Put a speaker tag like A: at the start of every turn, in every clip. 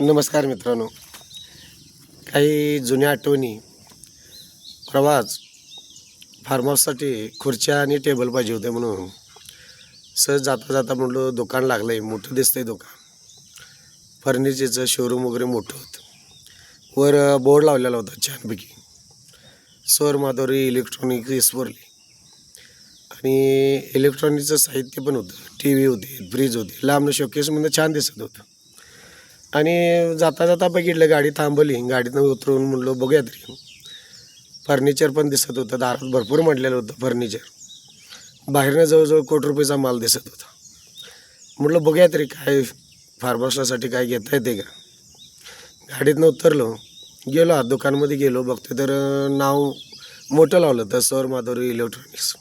A: नमस्कार मित्रांनो. काही जुन्या आठवणी प्रवास फार्म हाऊससाठी खुर्च्या आणि टेबल पाहिजे होते म्हणून. सहज जाता जाता म्हटलं दुकान लागलं आहे मोठं दिसतंय दुकान. फर्निचरचं शोरूम वगैरे मोठं होतं. वर बोर्ड लावलेला होता छानपैकी. स्वर माधुरी इलेक्ट्रॉनिक इसवरली आणि इलेक्ट्रॉनिकचं साहित्य पण होतं. टी व्ही होती फ्रीज होती लांब शोकेसमध्ये छान दिसत होतं. आणि जाता जाता बघितलं गाडी थांबवली. गाडीतनं उतरून म्हणलो बघूया तरी. फर्निचर पण दिसत होतं दारात भरपूर म्हटलेलं होतं फर्निचर बाहेरनं जवळजवळ कोटी रुपयेचा माल दिसत होता. म्हटलं बघूया तरी काय फार्मासासाठी काय घेता येते का? गाडीतनं उतरलो. गेलो आत दुकानमध्ये गेलो. बघतो तर नाव मोठं लावलं तर सौर माधुरी इलेक्ट्रॉनिक्स.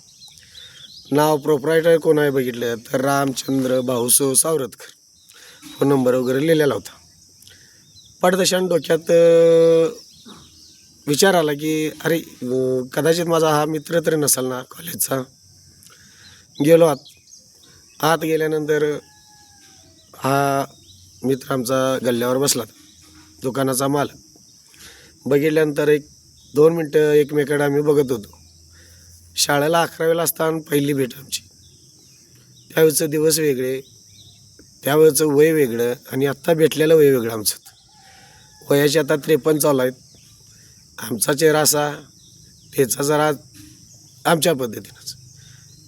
A: नाव प्रोप्रायटर कोण आहे बघितलं तर रामचंद्र भाऊसो सावरतकर. फोन नंबर वगैरे लिहिलेला होता. पडदशान डोक्यात विचार आला की अरे कदाचित माझा हा मित्र तरी नसेल ना कॉलेजचा गेलो आत. आत गेल्यानंतर हा मित्र आमचा गल्ल्यावर बसला. दुकानाचा माल. बघितल्यानंतर एक दोन मिनटं एकमेकाकडे आम्ही बघत होतो. शाळेला अकरावीला असताना पहिली भेट आमची. त्यावेळेचं दिवस वेगळे त्यावेळेचं वय वेगळं आणि आत्ता भेटलेलं वय वेगळं आमचं. वयाचे आता त्रेपन्न चालू आहेत. आमचा चेहरा असा त्याचा जरा आमच्या पद्धतीनंच.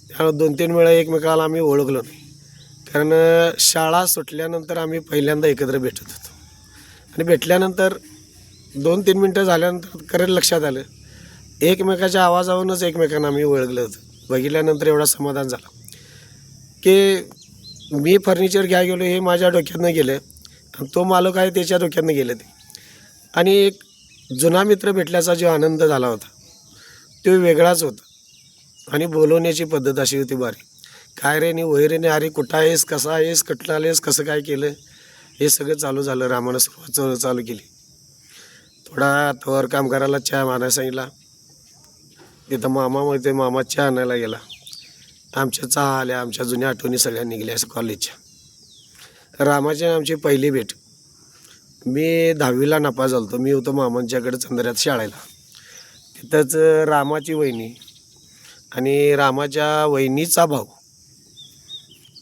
A: त्यामुळे दोन तीन वेळा एकमेकाला आम्ही ओळखलो नाही. कारण शाळा सुटल्यानंतर आम्ही पहिल्यांदा एकत्र भेटत होतो. आणि भेटल्यानंतर दोन तीन मिनटं झाल्यानंतर करेल लक्षात आलं एकमेकाच्या आवाजावरूनच एकमेकांना आम्ही ओळखलं होतं. बघितल्यानंतर एवढा समाधान झाला. की मी फर्निचर घ्या गेलो हे माझ्या डोक्यातनं गेलं आणि तो मालक आहे त्याच्या डोक्यातनं गेलं ते. आणि एक जुना मित्र भेटल्याचा जो आनंद झाला होता तो वेगळाच होता. आणि बोलवण्याची पद्धत अशी होती बारी. काय रे नी वय रे नी अरे कुठं आहेस कसा आहेस कुठलं आलेस कसं काय केलं हे सगळं चालू झालं रामानं सुरुवात चालू- केली. थोडा तवर काम करायला चहा मानायला सांगितला. तिथं मामा म्हणते मामा चहा आणायला गेला. आमच्या चहा आल्या आमच्या जुन्या आठवणी सगळ्या निघल्या कॉलेजच्या रामाची आमची पहिली भेट. मी दहावीला नफा झालो होतो मी होतो मामांच्याकडे चंद्र्यात शाळेला. तिथंच रामाची वहिनी आणि रामाच्या वहिनीचा भाऊ.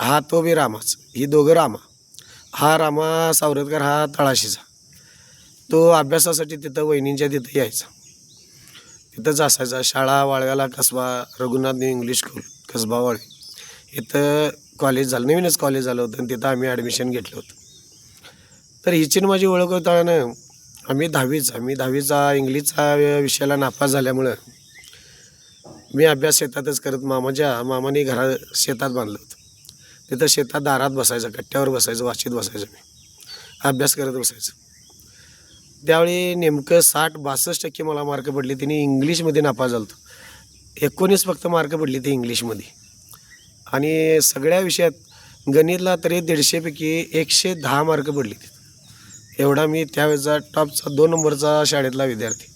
A: हा तो बी रामाच. ही दोघं रामा. हा रामा सावरतकर हा तळाशीचा. तो अभ्यासासाठी तिथं वहिनींच्या तिथं यायचा. तिथंच असायचा. शाळा वाळव्याला Kasba Raghunath new English school Kasba Walwi. इथं कॉलेज झालं. नवीनच कॉलेज झालं होतं आणि तिथं आम्ही ॲडमिशन घेतलं होतं. तर हिची माझी ओळख होताना आम्ही दहावीचा मी दहावीचा इंग्लिशचा विषयाला नापास झाल्यामुळं मी अभ्यास शेतातच करत मामाच्या मामाने घरा शेतात बांधलं होतं. तिथं शेतात दारात बसायचं कट्ट्यावर बसायचं वाशीत बसायचं मी. अभ्यास करत बसायचं. त्यावेळी नेमकं साठ बासष्ट टक्के मला मार्क पडले तिने इंग्लिशमध्ये नापास झालो होतो. एकोणीस फक्त मार्क पडले ते इंग्लिशमध्ये. आणि सगळ्या विषयात गणितला तरी दीडशेपैकी एकशे दहा मार्क पडले तिथं. एवढा मी त्यावेळेचा टॉपचा दोन नंबरचा शाळेतला विद्यार्थी.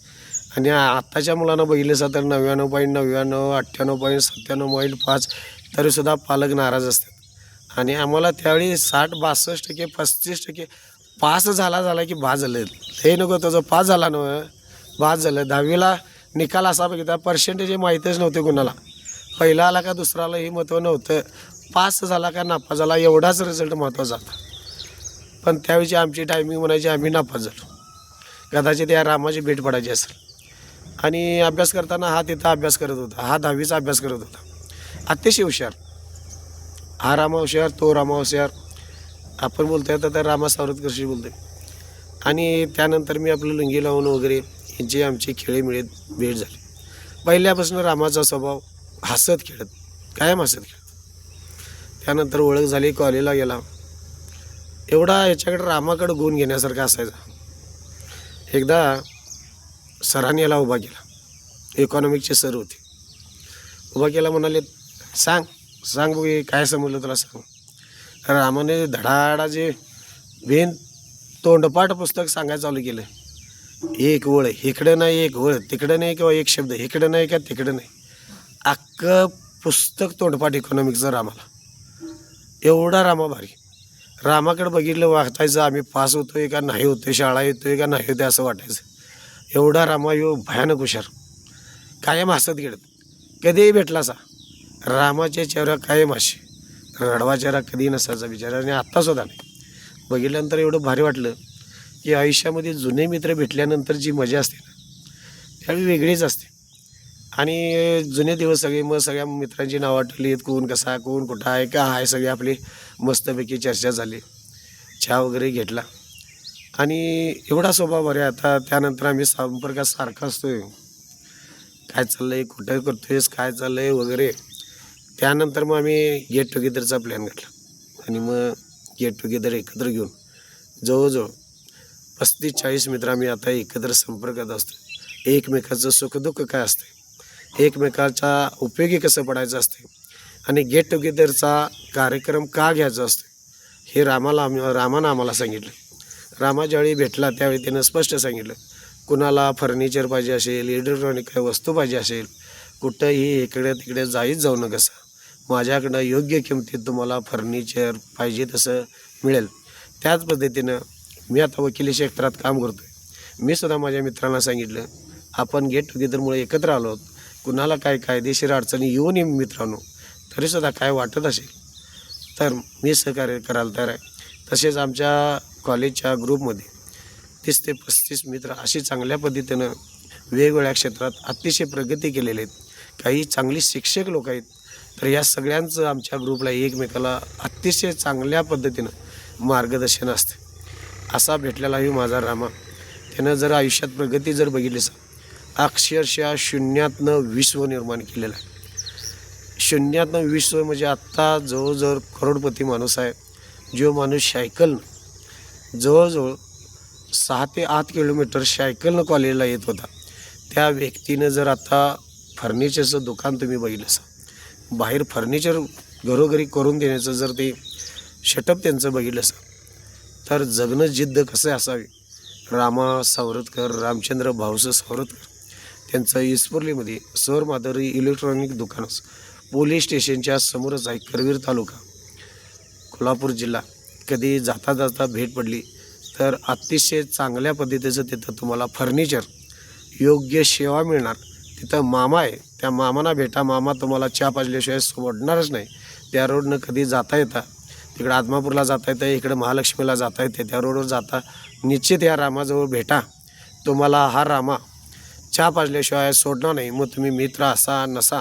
A: आणि आत्ताच्या मुलांना बघितलं तर नव्याण्णव पॉईंट नव्याण्णव अठ्ठ्याण्णव पॉईंट सत्त्याण्णव पॉईंट पाच तरीसुद्धा पालक नाराज असतात. आणि आम्हाला त्यावेळी साठ बासष्ट टक्के पस्तीस टक्के पास झाला झाला की बाद झालं. हे नको तुझं पास झाला ना बाद झालं. दहावीला निकाल असा बघितला पर्सेंटेज हे माहीतच नव्हते कुणाला. पहिला आला का दुसरा आला हे महत्त्व नव्हतं. पास झाला का नापास झाला एवढाच रिझल्ट महत्त्वाचा होता. पण त्यावेळी आमची टायमिंग म्हणायची आम्ही नापास झालो. कदाचित या रामाची भेट पडायची असेल. आणि अभ्यास करताना हा तिथं अभ्यास करत होता हा दहावीचा अभ्यास करत होता. अतिशय हुशार. हा रामा हुशार तो रामा हुशार. आपण बोलतोय तर त्या रामा सावरतकरशी बोलतोय? आणि त्यानंतर मी आपलं लुंगी लावून वगैरे यांची आमची खेळीमिळीत भेट झाली. पहिल्यापासून रामाचा स्वभाव हसत खेळत कायम हसत खेळत. त्यानंतर ओळख झाली कॉलेजला गेला. एवढा याच्याकडे रामाकडं गुण घेण्यासारखा असायचा. एकदा सरांनी याला उभा केला. इकॉनॉमिकचे सर होते. उभा केला म्हणाले सांग सांग बघे काय समजलं तुला सांग. रामाने धडाडा जे बेन तोंडपाठ पुस्तक सांगायला चालू केलं. एक वळ इकडं नाही एक वळ तिकडं नाही किंवा एक शब्द इकडं नाही का तिकडं नाही. अख्खं पुस्तक तोंडपाठ इकॉनॉमिकचं रामाला. एवढा रामा भारी. रामाकडे बघितलं वागतायचं आम्ही पास होतोय का नाही होतोय शाळा येतोय का नाही होतोय असं वाटायचं. एवढा रामा यो भयानक हुशार. कायम हसत गेलं कधीही भेटला असा रामाच्या चेहरा कायम असे. रडवा चेहरा कधी नसायचा विचार आणि आत्तासुद्धा नाही. बघितल्यानंतर एवढं भारी वाटलं की आयुष्यामध्ये जुने मित्र भेटल्यानंतर जी मजा असते ना त्यावेळी वेगळीच असते. आणि जुने दिवस सगळे मग सगळ्या मित्रांची नावं आठवली कोण कसा कोण कुठं आहे का आहे सगळी आपली मस्तपैकी चर्चा झाली. चहा वगैरे घेतला. आणि एवढा स्वभाव बरे आता त्यानंतर आम्ही संपर्कात सारखा असतोय. काय चाललं आहे कुठं करतोयस काय चाललं आहे वगैरे. त्यानंतर मग आम्ही गेट टुगेदरचा प्लॅन घातला. आणि मग गेट टुगेदर एकत्र घेऊन जवळजवळ पस्तीस चाळीस मित्र आम्ही आता एकत्र संपर्कात असतो एकमेकाचं सुखदुःख काय असतं एकमेकाच्या उपयोगी कसं पडायचं असते? आणि गेट टुगेदरचा कार्यक्रम का घ्यायचा असतो? हे रामाला आम्ही रामानं आम्हाला सांगितलं. रामा ज्यावेळी भेटला त्यावेळी त्यानं स्पष्ट सांगितलं. कुणाला फर्निचर पाहिजे असेल इलेक्ट्रॉनिक काही वस्तू पाहिजे असेल कुठंही इकडे तिकडे जाईच जाऊ नका कसा माझ्याकडं योग्य किमतीत तुम्हाला फर्निचर पाहिजे तसं मिळेल. त्याच पद्धतीनं मी आता वकिली क्षेत्रात काम करतो आहे मी सुद्धा माझ्या मित्रांना सांगितलं आपण गेट टुगेदरमुळे एकत्र आलो आहोत. कुणाला काय कायदेशीर अडचणी येऊ नये मित्रांनो तरीसुद्धा काय वाटत असेल तर मी सहकार्य करायला तयार आहे. तसेच आमच्या कॉलेजच्या ग्रुपमध्ये तीस ते पस्तीस मित्र अशी चांगल्या पद्धतीनं वेगवेगळ्या क्षेत्रात अतिशय प्रगती केलेले आहेत. काही चांगली शिक्षक लोक आहेत तर या सगळ्यांचं आमच्या ग्रुपला एकमेकाला अतिशय चांगल्या पद्धतीनं मार्गदर्शन असते. असा भेटलेलाही माझा रामा. त्यानं जर आयुष्यात प्रगती जर बघितली सा अक्षरशः शून्यातनं विश्व निर्माण केलेलं आहे. शून्यातनं विश्व म्हणजे आत्ता जवळजवळ करोडपती माणूस आहे. जो माणूस सायकलनं जवळजवळ सहा ते आठ किलोमीटर सायकलनं कॉलेजला येत होता. त्या व्यक्तीनं जर आता फर्निचरचं दुकान तुम्ही बघितलं असा बाहेर फर्निचर घरोघरी करून देण्याचं जर ते शटअप त्यांचं बघितलं असं तर जगणं जिद्द कसं असावी? रामा सावरतकर रामचंद्र भाऊसं सावरतकर. त्यांचं इस्पुर्लीमध्ये सर माधुरी इलेक्ट्रॉनिक दुकानच पोलीस स्टेशनच्या समोरच आहे करवीर तालुका. कोल्हापूर जिल्हा. कधी जाता जाता भेट पडली तर अतिशय चांगल्या पद्धतीचं तिथं तुम्हाला फर्निचर योग्य सेवा मिळणार. तिथं मामा आहे त्या मामाना भेटा. मामा तुम्हाला चहा पाजल्याशिवाय सोडणारच नाही. त्या रोडनं कधी जाता येता तिकडं आदमापूरला जाता येतं इकडं महालक्ष्मीला जाता येते त्या रोडवर जाता. निश्चित या रामाजवळ भेटा. तुम्हाला हा रामा चहा पाजल्याशिवाय सोडणार नाही. मग तुम्ही मित्र असा नसा.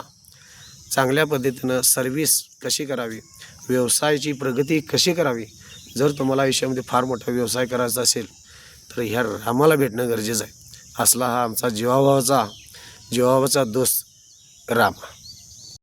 A: चांगल्या पद्धतीनं सर्व्हिस कशी करावी? व्यवसायाची प्रगती कशी करावी? जर तुम्हाला आयुष्यामध्ये फार मोठा व्यवसाय करायचा असेल तर ह्या रामाला भेटणं गरजेचं आहे. असला हा आमचा जीवाभावाचा जीवाभावाचा दोस्त रामा.